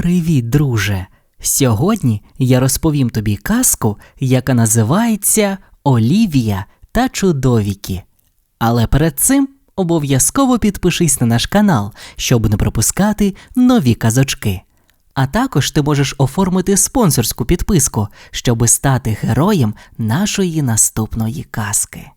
Привіт, друже! Сьогодні я розповім тобі казку, яка називається Олівія та чудовіки. Але перед цим обов'язково підпишись на наш канал, щоб не пропускати нові казочки. А також ти можеш оформити спонсорську підписку, щоби стати героєм нашої наступної казки.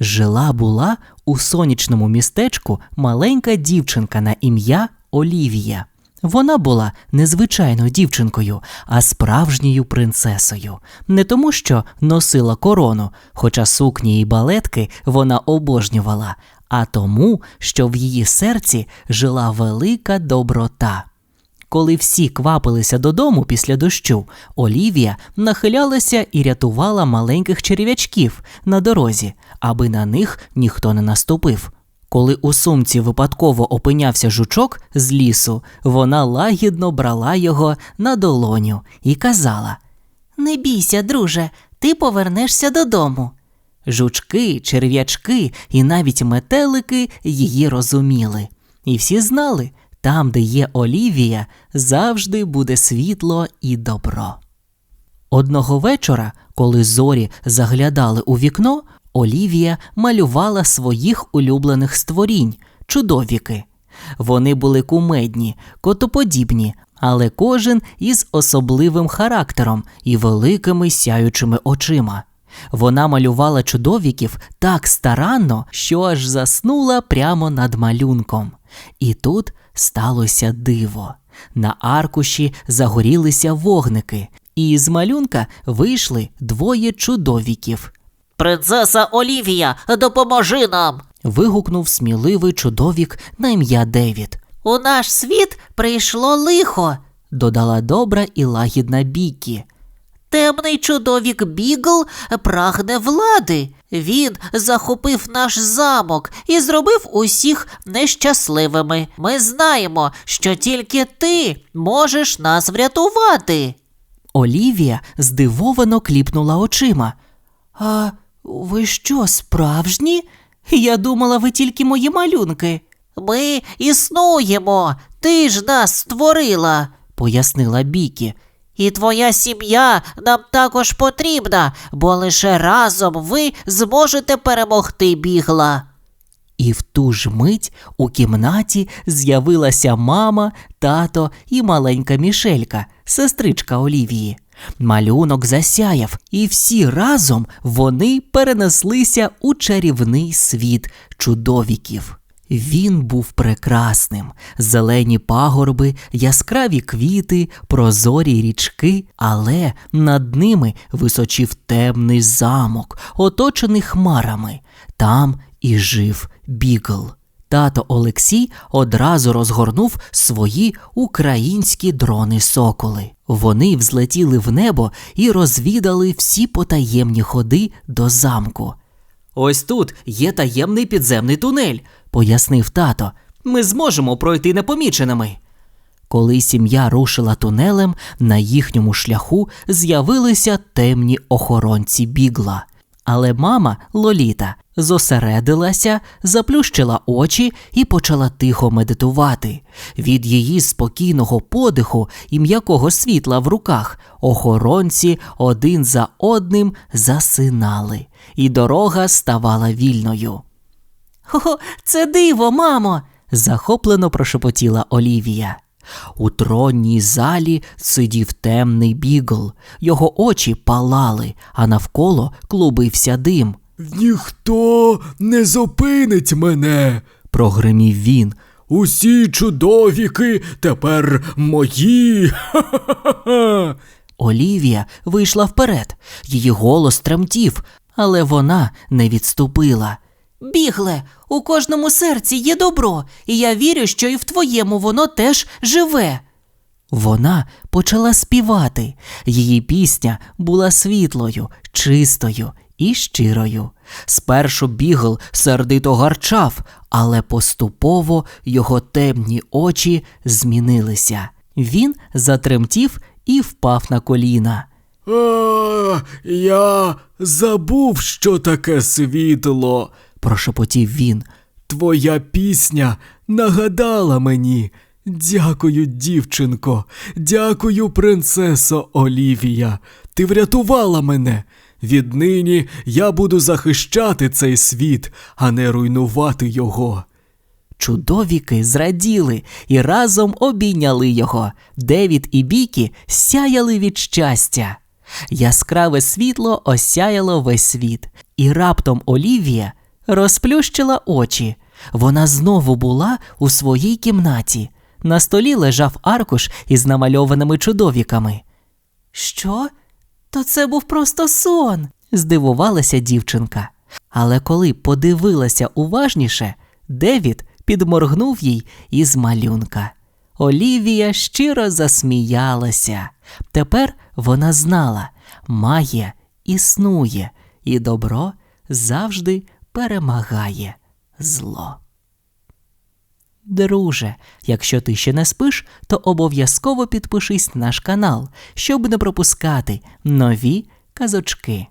Жила була у сонячному містечку маленька дівчинка на ім'я Олівія. Вона була не звичайною дівчинкою, а справжньою принцесою. Не тому, що носила корону, хоча сукні і балетки вона обожнювала, а тому, що в її серці жила велика доброта. Коли всі квапилися додому після дощу, Олівія нахилялася і рятувала маленьких черв'ячків на дорозі, аби на них ніхто не наступив. Коли у сумці випадково опинявся жучок з лісу, вона лагідно брала його на долоню і казала Не бійся, друже, ти повернешся додому. Жучки, черв'ячки і навіть метелики її розуміли. І всі знали, там, де є Олівія, завжди буде світло і добро. Одного вечора, коли зорі заглядали у вікно, Олівія малювала своїх улюблених створінь чудовіки. Вони були кумедні, котоподібні, але кожен із особливим характером і великими сяючими очима. Вона малювала чудовіків так старанно, що аж заснула прямо над малюнком. І тут сталося диво. На аркуші загорілися вогники, і з малюнка вийшли двоє чудовіків. Принцеса Олівія, допоможи нам! Вигукнув сміливий чудовік на ім'я Девід. У наш світ прийшло лихо. Додала добра і лагідна Бікі. Темний чудовік Бігл прагне влади. Він захопив наш замок і зробив усіх нещасливими. Ми знаємо, що тільки ти можеш нас врятувати. Олівія здивовано кліпнула очима. А ви що, справжні? Я думала, ви тільки мої малюнки, Ми існуємо, ти ж нас створила. пояснила Бікі. І твоя сім'я нам також потрібна, бо лише разом ви зможете перемогти бігла. І в ту ж мить у кімнаті з'явилася мама, тато і маленька Мішелька, сестричка Олівії. Малюнок засяяв, і всі разом вони перенеслися у чарівний світ чудовіків. Він був прекрасним, зелені пагорби, яскраві квіти, прозорі річки, але над ними височив темний замок, оточений хмарами. Там і жив бігл. Тато Олексій одразу розгорнув свої українські дрони-соколи. Вони взлетіли в небо і розвідали всі потаємні ходи до замку. Ось тут є таємний підземний тунель, пояснив тато. Ми зможемо пройти непоміченими. Коли сім'я рушила тунелем, на їхньому шляху з'явилися темні охоронці бігла. Але мама Лоліта зосередилася, заплющила очі і почала тихо медитувати. Від її спокійного подиху і м'якого світла в руках охоронці один за одним засинали, і дорога ставала вільною. Хо, це диво, мамо. захоплено прошепотіла Олівія. У тронній залі сидів темний бігл, його очі палали, а навколо клубився дим. Ніхто не зупинить мене, Прогримів він. Усі чудовіки тепер мої. Ха-ха-ха. Олівія вийшла вперед. Її голос тремтів, але вона не відступила. Бігле, у кожному серці є добро, і я вірю, що і в твоєму воно теж живе. Вона почала співати. Її пісня була світлою, чистою і щирою. Спершу бігл сердито гарчав, але поступово його темні очі змінилися. Він затремтів і впав на коліна. А, я забув, що таке світло. Прошепотів він. Твоя пісня нагадала мені, Дякую, дівчинко, дякую, принцесо Олівія. Ти врятувала мене. Віднині я буду захищати цей світ, а не руйнувати його. Чудовіки зраділи і разом обійняли його. Девід і Бікі сяяли від щастя. Яскраве світло осяяло весь світ, і раптом Олівія розплющила очі. Вона знову була у своїй кімнаті. На столі лежав аркуш із намальованими чудовіками. Що? То це був просто сон, здивувалася дівчинка. Але коли подивилася уважніше, Девід підморгнув їй із малюнка. Олівія щиро засміялася. Тепер вона знала, магія існує, і добро завжди перемагає зло. Друже, якщо ти ще не спиш, то обов'язково підпишись на наш канал, щоб не пропускати нові казочки.